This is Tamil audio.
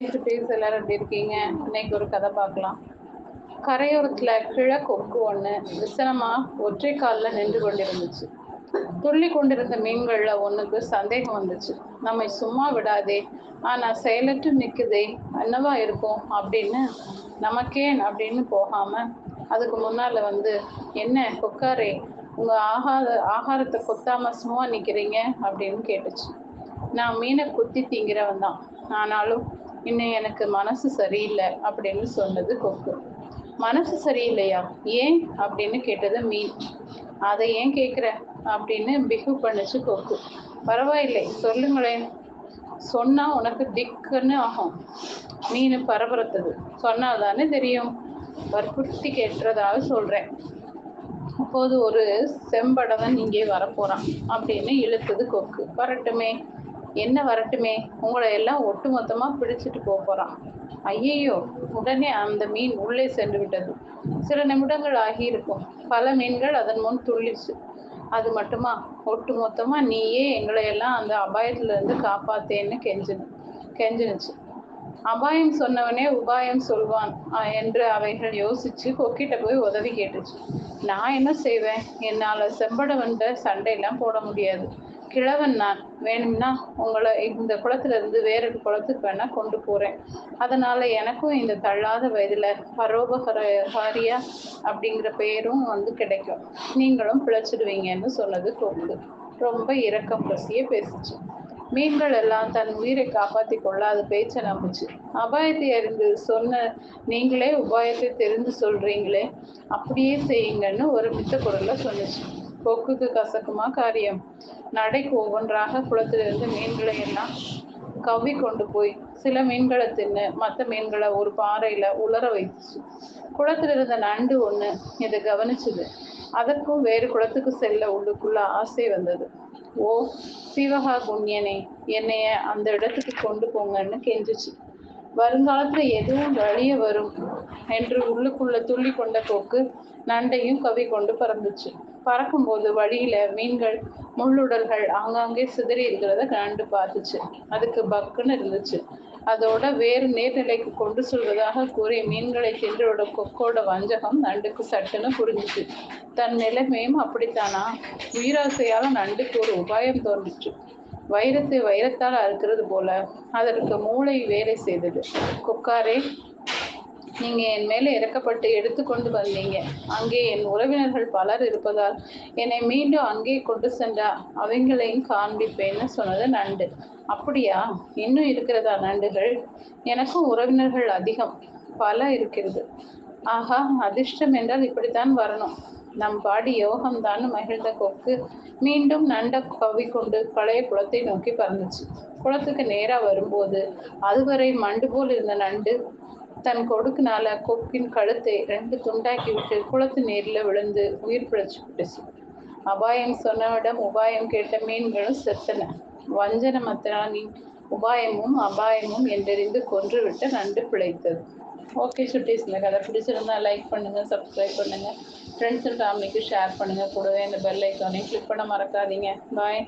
சுட்டீஸ் எல்லாரும் எப்படி இருக்கீங்க? இன்னைக்கு ஒரு கதை பார்க்கலாம். கரையோரத்துல கிழக்கொக்கு ஒண்ணு விசனமா ஒற்றை காலில் நின்று கொண்டிருந்துச்சு. துள்ளி கொண்டிருந்த மீன்கள்ல ஒண்ணுக்கு சந்தேகம் வந்துச்சு. நம்மை சும்மா விடாதே ஆனா செயலற்று நிக்குதே என்னவா இருக்கும் அப்படின்னு நமக்கேன் அப்படின்னு போகாம அதுக்கு முன்னால வந்து என்ன கொக்காரே உங்க ஆகார ஆகாரத்தை கொத்தாம சும்மா நிக்கிறீங்க? அப்படின்னு கேட்டுச்சு. நான் மீனை குத்தி தீங்கிறவன் தான் ஆனாலும் இன்னும் எனக்கு மனசு சரியில்லை அப்படின்னு சொன்னது கொக்கு. மனசு சரியில்லையா? ஏன்? அப்படின்னு கேட்டது மீன். அதை ஏன் கேட்குற? அப்படின்னு பிகு பண்ணுச்சு கொக்கு. பரவாயில்லை சொல்லுங்களேன். சொன்னா உனக்கு திக்குன்னு ஆகும். மீன் பரபரத்தது. சொன்னாதானே தெரியும். வற்புறுத்தி கேட்டுறதாக சொல்றேன். அப்போது ஒரு செம்படவன் இங்கே வரப்போறான் அப்படின்னு இழுத்தது கொக்கு. வரட்டுமே. என்ன வரட்டுமே? உங்களை எல்லாம் ஒட்டு மொத்தமாக பிடிச்சிட்டு போக போறான். ஐயையோ உடனே அந்த மீன் உள்ளே சென்று விட்டது. சில நிமிடங்கள் ஆகியிருக்கும். பல மீன்கள் அதன் முன் துள்ளிச்சு அது மட்டுமா? ஒட்டு மொத்தமா நீயே எங்களை எல்லாம் அந்த அபாயத்துல இருந்து காப்பாத்தேன்னு கெஞ்சினு கெஞ்சினுச்சு. அபாயம் சொன்னவனே உபாயம் சொல்வான் என்று அவைகள் யோசிச்சு கொக்கிட்ட போய் உதவி கேட்டுச்சு. நான் என்ன செய்வேன்? என்னால செம்படவன்ட சண்டையெல்லாம் போட முடியாது. கிழவன் நான் வேணும்னா உங்களை இந்த குளத்துல இருந்து வேறொரு குளத்துக்கு வேணா கொண்டு போறேன். அதனால எனக்கும் இந்த தள்ளாத வயதுல பரோபகாரியா அப்படிங்கிற பெயரும் வந்து கிடைக்கும். நீங்களும் பிழைச்சிடுவீங்கன்னு சொன்னது கொக்கு ரொம்ப இரக்கம் பசியே பேசுச்சு. மீன்கள் எல்லாம் தன் உயிரை காப்பாத்தி கொள்ள அது பேச்சை நம்புச்சு. அபாயத்தை அறிந்து சொன்ன நீங்களே உபாயத்தை தெரிந்து சொல்றீங்களே? அப்படியே செய்யுங்கன்னு ஒரு மித்த குரல்ல சொன்னிச்சு. கொக்குக்கு கசக்குமா காரியம்? நடைக்கு ஒவ்வொன்றாக குளத்திலிருந்து மீன்களை எல்லாம் கவ்வி கொண்டு போய் சில மீன்களை தின்னு மற்ற மீன்களை ஒரு பாறையில உலர வைத்துச்சு குளத்துல இருந்த நண்டு ஒண்ணு இதை கவனிச்சுது. அதற்கும் வேறு குளத்துக்கு செல்ல உள்ளுக்குள்ள ஆசை வந்தது. ஓ சிவகா குண்யனே என்னைய அந்த இடத்துக்கு கொண்டு போங்கன்னு கெஞ்சிச்சு. வருங்காலத்துல எதுவும் வழிய வரும் என்று உள்ளுக்குள்ள துள்ளி கொண்ட போக்கு நண்டையும் கவி கொண்டு பறந்துச்சு. பறக்கும்போது வழியில மீன்கள் முள்ளுடல்கள் ஆங்காங்கே சிதறி இருக்கிறத கண்டு பார்த்துச்சு. அதுக்கு பக்குன்னு இருந்துச்சு. அதோட வேறு நேர்நிலைக்கு கொண்டு செல்வதாக கூறி மீன்களை தின்றோட கொக்கோட வஞ்சகம் நண்டுக்கு சட்டுன்னு புரிஞ்சுச்சு. தன் நிலைமையும் அப்படித்தானா? உயிராசையால நண்டுக்கு ஒரு உபாயம் தோன்றுச்சு. வைரத்தை வைரத்தால் அறுக்கிறது போல அதற்கு மூளை வேலை செய்தது. கொக்காரே நீங்க என் மேல இறக்கப்பட்டு எடுத்துக்கொண்டு வந்தீங்க. அங்கே என் உறவினர்கள் பலர் இருப்பதால் என்னை மீண்டும் அங்கே கொண்டு சென்றா அவங்களையும் காண்பிப்பேன்னு சொன்னது நண்டு. அப்படியா? இன்னும் இருக்கிறதா நண்டுகள்? எனக்கும் உறவினர்கள் அதிகம். பல இருக்கிறது. ஆஹா அதிர்ஷ்டம் என்றால் இப்படித்தான் வரணும். நம் பாடி யோகம்தான் மகிழ்ந்த கொக்கு மீண்டும் நண்ட கவி கொண்டு பழைய குளத்தை நோக்கி பறந்துச்சு. குளத்துக்கு நேரா வரும்போது அதுவரை மண்டு போல் இருந்த நண்டு தன் கொடுக்குனால கொக்கின் கழுத்தை ரெண்டு துண்டாக்கி விட்டு குளத்து நீர்ல விழுந்து உயிர் பிழைச்சு விட்டுச்சு. அபாயம் சொன்னவிடம் உபாயம் கேட்ட மீன்களும் செத்தன. வஞ்சன மத்தனானின் உபாயமும் அபாயமும் என்றறிந்து கொன்றுவிட்டு நண்டு பிழைத்தது ஓகே சுட்டீஸ் இந்த கதை பிடிச்சிருந்தா லைக் பண்ணுங்க சப்ஸ்கிரைப் பண்ணுங்க. ஃப்ரெண்ட்ஸ் அண்ட் ஃபேமிலிக்கு ஷேர் பண்ணுங்க. கூடவே இந்த பெல் ஐக்கானையும் கிளிக் பண்ண மறக்காதீங்க. பாய்